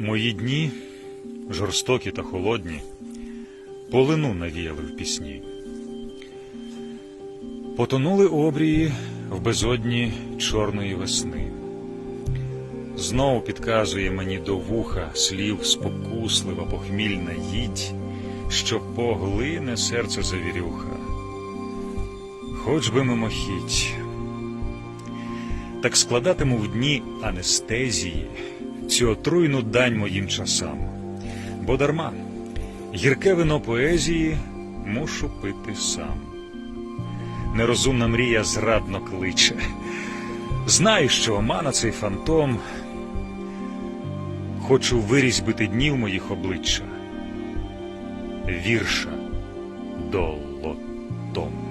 Мої дні, жорстокі та холодні, полину навіяли в пісні. Потонули обрії в безодні чорної весни. Знову підказує мені до вуха слів спокуслива похмільна їдь, що поглине серце завірюха. Хоч би мимохідь. Так складатиму в дні анестезії цю отруйну дань моїм часам, бо дарма гірке вино поезії мушу пити сам. Нерозумна мрія зрадно кличе. Знаю, що омана цей фантом. Хочу вирізьбити днів моїх обличчя, вірша долотом.